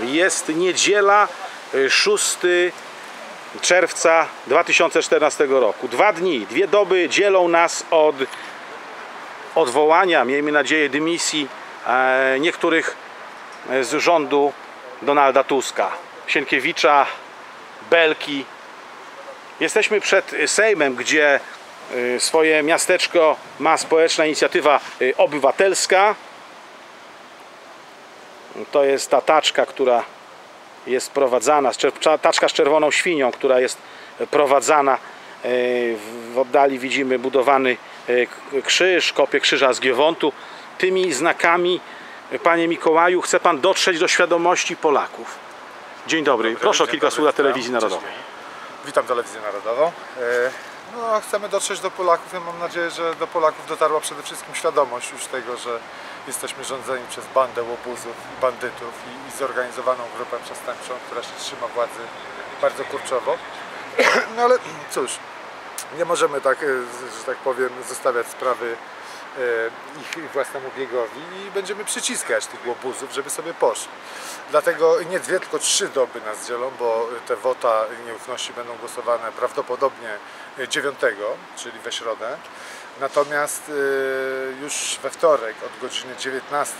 Jest niedziela, y, 6 czerwca 2014 roku. Dwa dni, dwie doby dzielą nas od odwołania, miejmy nadzieję, dymisji e, niektórych e, z rządu Donalda Tuska, Sienkiewicza, Belki. Jesteśmy przed Sejmem, gdzie y, swoje miasteczko ma społeczna inicjatywa y, obywatelska. To jest ta taczka, która jest prowadzana, taczka z czerwoną świnią, która jest prowadzana. Y, W oddali widzimy budowany k- krzyż, kopię krzyża z Giewontu. Tymi znakami, y, Panie Mikołaju, chce Pan dotrzeć do świadomości Polaków. Dzień dobry. Proszę o kilka dobry, słów dla telewizji narodowej. Witam telewizję narodową. E, No, chcemy dotrzeć do Polaków. Ja mam nadzieję, że do Polaków dotarła przede wszystkim świadomość już tego, że jesteśmy rządzeni przez bandę łobuzów i bandytów i, i zorganizowaną grupę przestępczą, która się trzyma władzy bardzo kurczowo. No ale cóż, nie możemy tak, e, że tak powiem, zostawiać sprawy e, ich własnemu biegowi i będziemy przyciskać tych łobuzów, żeby sobie poszli. Dlatego nie dwie, tylko trzy doby nas dzielą, bo te wota nieufności będą głosowane prawdopodobnie 9, czyli we środę. Natomiast e, już we wtorek od godziny 19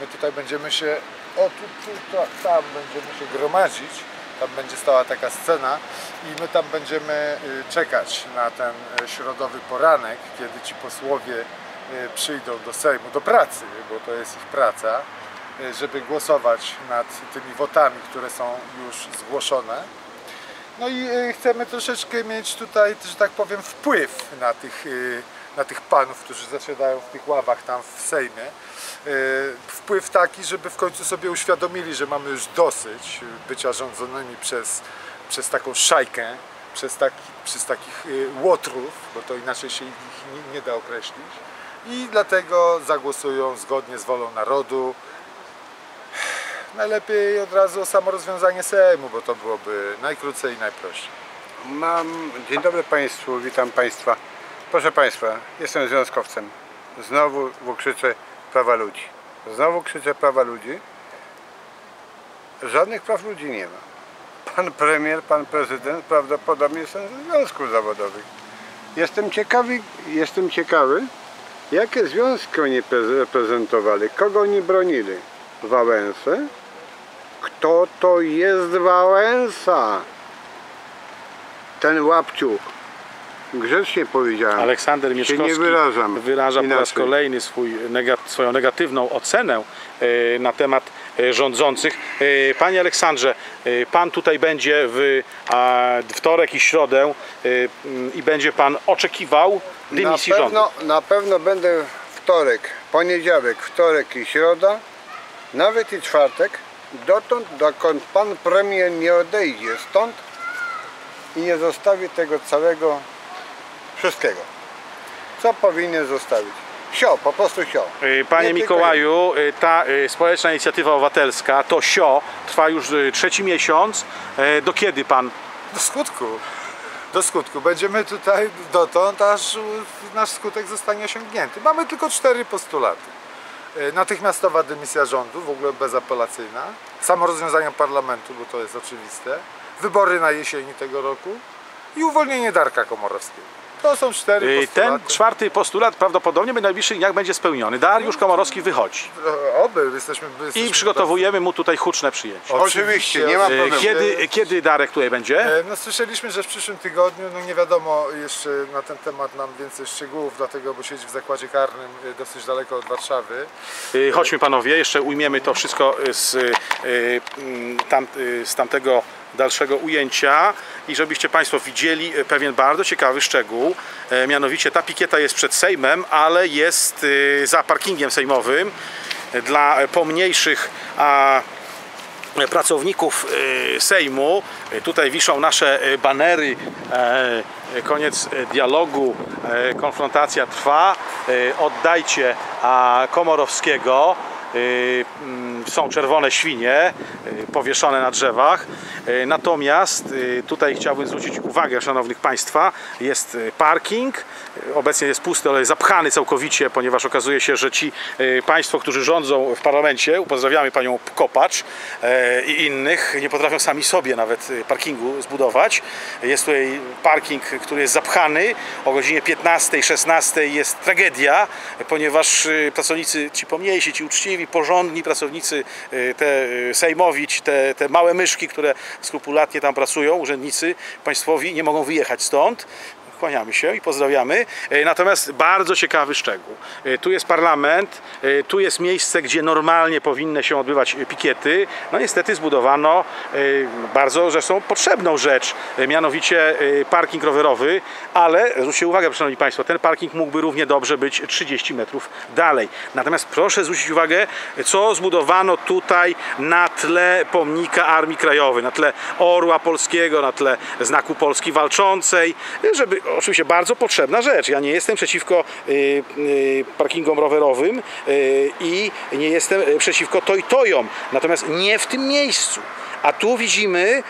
my tutaj będziemy się, o tu, tu ta, tam będziemy się gromadzić, tam będzie stała taka scena i my tam będziemy y, czekać na ten y, środowy poranek, kiedy ci posłowie y, przyjdą do Sejmu, do pracy, bo to jest ich praca, y, żeby głosować nad tymi wotami, które są już zgłoszone. No i y, chcemy troszeczkę mieć tutaj, że tak powiem, wpływ na tych, y, na tych panów, którzy zasiadają w tych ławach tam w Sejmie. Y, Wpływ taki, żeby w końcu sobie uświadomili, że mamy już dosyć bycia rządzonymi przez, przez taką szajkę, przez, taki, przez takich łotrów, bo to inaczej się ich nie, nie da określić. I dlatego zagłosują zgodnie z wolą narodu. Najlepiej od razu o samo rozwiązanie Sejmu, bo to byłoby najkrócej i najprościej. Mam... Dzień dobry Państwu, witam Państwa. Proszę Państwa, jestem związkowcem. Znowu krzyczę prawa ludzi. Znowu krzyczę prawa ludzi. Żadnych praw ludzi nie ma. Pan premier, pan prezydent prawdopodobnie są ze związków zawodowych. Jestem ciekawy, jestem ciekawy, jakie związki oni pre- reprezentowali, kogo oni bronili. Wałęsę? Kto to jest Wałęsa? ten łapciuk. Grzecznie powiedziałem. Aleksander Mieszkowski nie wyrażam wyraża po raz inaczej. kolejny swój, swoją negatywną ocenę e, na temat e, rządzących. E, Panie Aleksandrze, Pan tutaj będzie w a, wtorek i środę e, m, i będzie Pan oczekiwał dymisji na rządu. pewno, na pewno będę wtorek, poniedziałek, wtorek i środa, nawet i czwartek, dotąd, dokąd pan premier nie odejdzie stąd i nie zostawi tego całego wszystkiego. Co powinien zostawić? Sio, po prostu sio. E, Panie Nie Mikołaju, e, ta e, społeczna inicjatywa obywatelska, to SIO, trwa już trzeci miesiąc. Do kiedy Pan Do skutku. Do skutku. Będziemy tutaj dotąd, aż y, nasz skutek zostanie osiągnięty. Mamy tylko cztery postulaty. Y, Natychmiastowa dymisja rządu, w ogóle bezapelacyjna. Samo rozwiązanie parlamentu, bo to jest oczywiste. Wybory na jesieni tego roku. I uwolnienie Darka Komorowskiego. To są cztery E, postulaty. Ten czwarty postulat prawdopodobnie w najbliższych dniach będzie spełniony. Dariusz Komorowski wychodzi E, Oby, jesteśmy... jesteśmy i przygotowujemy mu tutaj huczne przyjęcie. Oczywiście, nie ma E, problemu. Kiedy, kiedy Darek tutaj będzie? E, No słyszeliśmy, że w przyszłym tygodniu, no nie wiadomo jeszcze na ten temat nam więcej szczegółów, dlatego bo siedzi w zakładzie karnym e, dosyć daleko od Warszawy. Chodźmy panowie, jeszcze ujmiemy to wszystko z, e, m, tam, z tamtego dalszego ujęcia i żebyście Państwo widzieli e, pewien bardzo ciekawy szczegół. E, Mianowicie ta pikieta jest przed Sejmem, ale jest e, za parkingiem sejmowym dla pomniejszych a pracowników Sejmu. Tutaj wiszą nasze banery. Koniec dialogu, konfrontacja trwa. Oddajcie Komorowskiego. Są czerwone świnie y, powieszone na drzewach. Y, Natomiast y, tutaj chciałbym zwrócić uwagę, szanownych państwa, jest parking. Obecnie jest pusty, ale zapchany całkowicie, ponieważ okazuje się, że ci państwo, którzy rządzą w parlamencie, pozdrawiamy panią Kopacz i innych, nie potrafią sami sobie nawet parkingu zbudować. Jest tutaj parking, który jest zapchany. O godzinie 15, 16 jest tragedia, ponieważ pracownicy, ci pomniejsi, ci uczciwi, porządni pracownicy, y, te y, sejmowi, ci te, te małe myszki, które skrupulatnie tam pracują, urzędnicy państwowi, nie mogą wyjechać stąd. Kłaniamy się i pozdrawiamy. E, Natomiast bardzo ciekawy szczegół. E, Tu jest parlament, e, tu jest miejsce, gdzie normalnie powinny się odbywać pikiety. No niestety zbudowano bardzo zresztą potrzebną rzecz, mianowicie parking rowerowy, ale zwróćcie uwagę, szanowni państwo, ten parking mógłby równie dobrze być 30 metrów dalej. Natomiast proszę zwrócić uwagę, co zbudowano tutaj na tle pomnika Armii Krajowej, na tle orła polskiego, na tle znaku Polski walczącej, żeby oczywiście bardzo potrzebna rzecz. Ja nie jestem przeciwko y, y, parkingom rowerowym y, i nie jestem przeciwko toj-tojom, natomiast nie w tym miejscu. A tu widzimy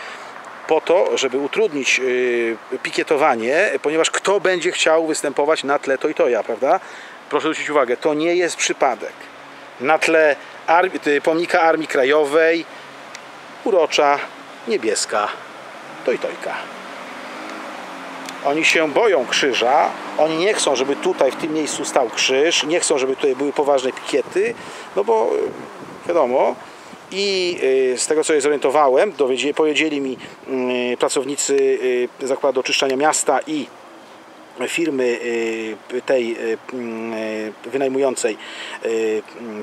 po to, żeby utrudnić pikietowanie, ponieważ kto będzie chciał występować na tle toj-toja, prawda? Proszę zwrócić uwagę, to nie jest przypadek. Na tle pomnika Armii Krajowej urocza, niebieska toj-tojka. Oni się boją krzyża, oni nie chcą, żeby tutaj w tym miejscu stał krzyż, nie chcą, żeby tutaj były poważne pikiety, no bo y, wiadomo. I y, z tego co się zorientowałem, powiedzieli mi y, pracownicy zakładu oczyszczania miasta i firmy tej wynajmującej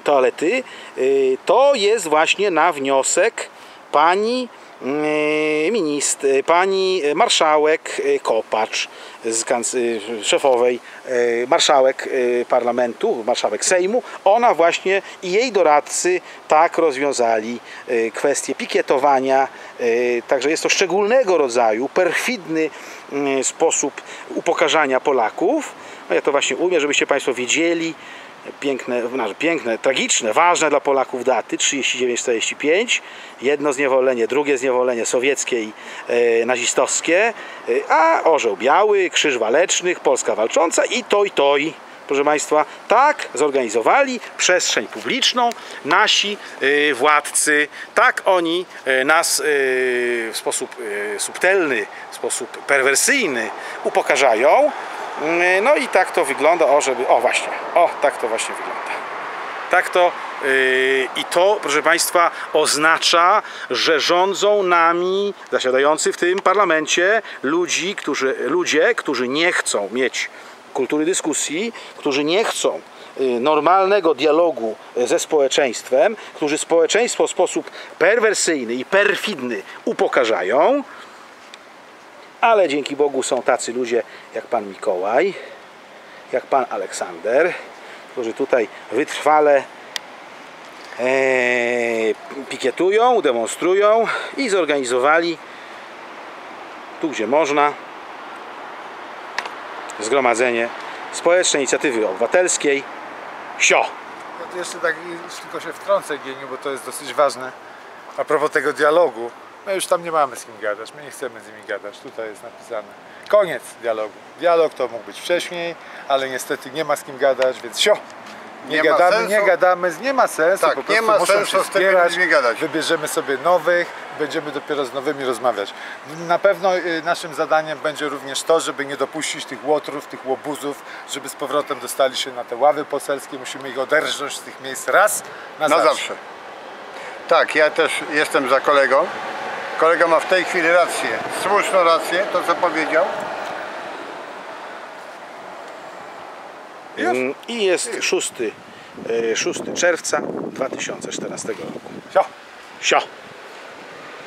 toalety, to jest właśnie na wniosek pani minist, y, pani marszałek y, Kopacz z szefowej marszałek parlamentu, marszałek Sejmu, ona właśnie i jej doradcy tak rozwiązali kwestię pikietowania, także jest to szczególnego rodzaju, perfidny y, sposób upokarzania Polaków. No ja to właśnie umiem, żebyście Państwo wiedzieli, piękne, znaczy piękne, tragiczne, ważne dla Polaków daty 39-45, jedno zniewolenie, drugie zniewolenie sowieckie i e, nazistowskie, e, a orzeł biały, krzyż walecznych, Polska walcząca i toj toj. Proszę Państwa, tak zorganizowali przestrzeń publiczną nasi e, władcy, tak oni e, nas e, w sposób subtelny, w sposób perwersyjny upokarzają. Mm, No i tak to wygląda, o żeby, o właśnie, o tak to właśnie wygląda. Tak to yy, i to, proszę Państwa, oznacza, że rządzą nami zasiadający w tym parlamencie ludzi, którzy, ludzie, którzy nie chcą mieć kultury dyskusji, którzy nie chcą yy, normalnego dialogu ze społeczeństwem, którzy społeczeństwo w sposób perwersyjny i perfidny upokarzają, ale dzięki Bogu są tacy ludzie jak pan Mikołaj, jak pan Aleksander, którzy tutaj wytrwale e, pikietują, demonstrują i zorganizowali tu, gdzie można, zgromadzenie Społecznej Inicjatywy Obywatelskiej SIO. Tu jeszcze tak tylko się wtrącę, Gieniu, bo to jest dosyć ważne. A propos tego dialogu, my już tam nie mamy z kim gadać, my nie chcemy z nimi gadać, tutaj jest napisane. Koniec dialogu. Dialog to mógł być wcześniej, ale niestety nie ma z kim gadać, więc sio! Nie, Nie gadamy, sensu. nie gadamy, nie ma sensu, Tak, po nie prostu ma muszą sensu się ludźmi gadać. wybierzemy sobie nowych, będziemy dopiero z nowymi rozmawiać. Na pewno y, naszym zadaniem będzie również to, żeby nie dopuścić tych łotrów, tych łobuzów, żeby z powrotem dostali się na te ławy poselskie, musimy ich oderżnąć z tych miejsc raz na, Na zawsze. zawsze. Tak, ja też jestem za kolegą. Kolega ma w tej chwili rację, słuszną rację, to co powiedział. Mm, I jest 6, e, 6 czerwca 2014 roku. Sio! Sio!